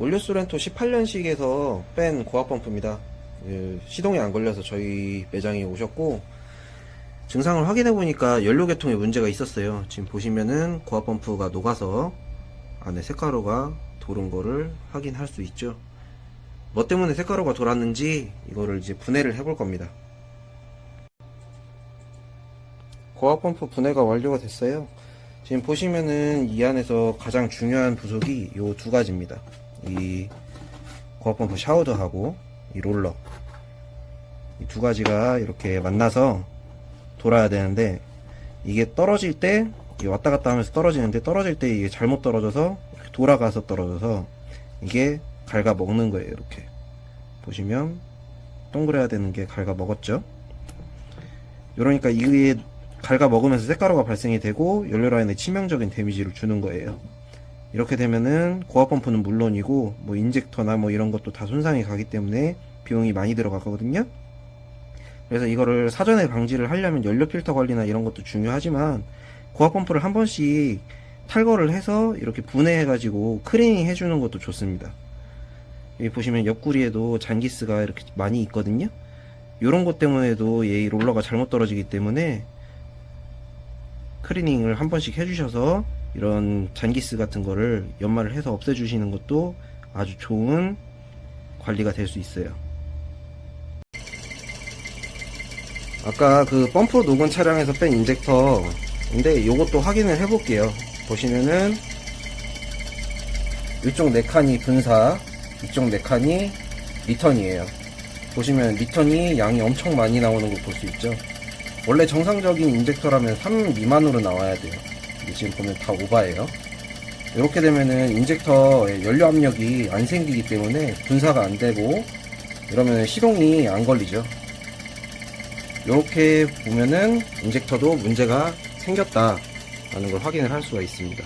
올류소렌토 18년식에서 뺀 고압 펌프입니다. 그 시동이 안 걸려서 저희 매장에 오셨고 증상을 확인해 보니까 연료 계통에 문제가 있었어요. 지금 보시면은 고압 펌프가 녹아서 안에 색가루가 도는 거를 확인할 수 있죠. 뭐 때문에 색가루가 돌았는지 이거를 이제 분해를 해볼 겁니다. 고압 펌프 분해가 완료가 됐어요. 지금 보시면은 이 안에서 가장 중요한 부속이 요 두 가지입니다. 이 고압 펌프 샤우드하고 이 롤러. 이 두 가지가 이렇게 만나서 돌아야 되는데 이게 떨어질 때 왔다 갔다 하면서 떨어지는데 떨어질 때 이게 잘못 떨어져서 돌아가서 떨어져서 이게 갉아 먹는 거예요 이렇게. 보시면 동그래야 되는 게 갉아 먹었죠? 이러니까 이게 갉아 먹으면서 색가루가 발생이 되고 연료 라인에 치명적인 데미지를 주는 거예요 이렇게 되면은 고압 펌프는 물론이고 뭐 인젝터나 뭐 이런 것도 다 손상이 가기 때문에 비용이 많이 들어가거든요 그래서 이거를 사전에 방지를 하려면 연료 필터 관리나 이런 것도 중요하지만 고압 펌프를 한 번씩 탈거를 해서 이렇게 분해해 가지고 크리닝 해주는 것도 좋습니다. 여기 보시면 옆구리에도 잔기스가 이렇게 많이 있거든요. 이런 것 때문에도 얘 롤러가 잘못 떨어지기 때문에 크리닝을 한 번씩 해주셔서 이런 잔기스 같은 거를 연마를 해서 없애주시는 것도 아주 좋은 관리가 될 수 있어요. 아까 그 펌프 녹은 차량에서 뺀 인젝터인데 요것도 확인을 해볼게요. 보시면은 이쪽 네 칸이 분사, 이쪽 네 칸이 리턴이에요. 보시면 리턴이 양이 엄청 많이 나오는 걸 볼 수 있죠. 원래 정상적인 인젝터라면 3 미만으로 나와야 돼요. 지금 보면 다 오바예요. 이렇게 되면은 인젝터에 연료 압력이 안 생기기 때문에 분사가 안 되고 이러면 시동이 안 걸리죠. 이렇게 보면은 인젝터도 문제가 생겼다 라는 걸 확인을 할 수가 있습니다.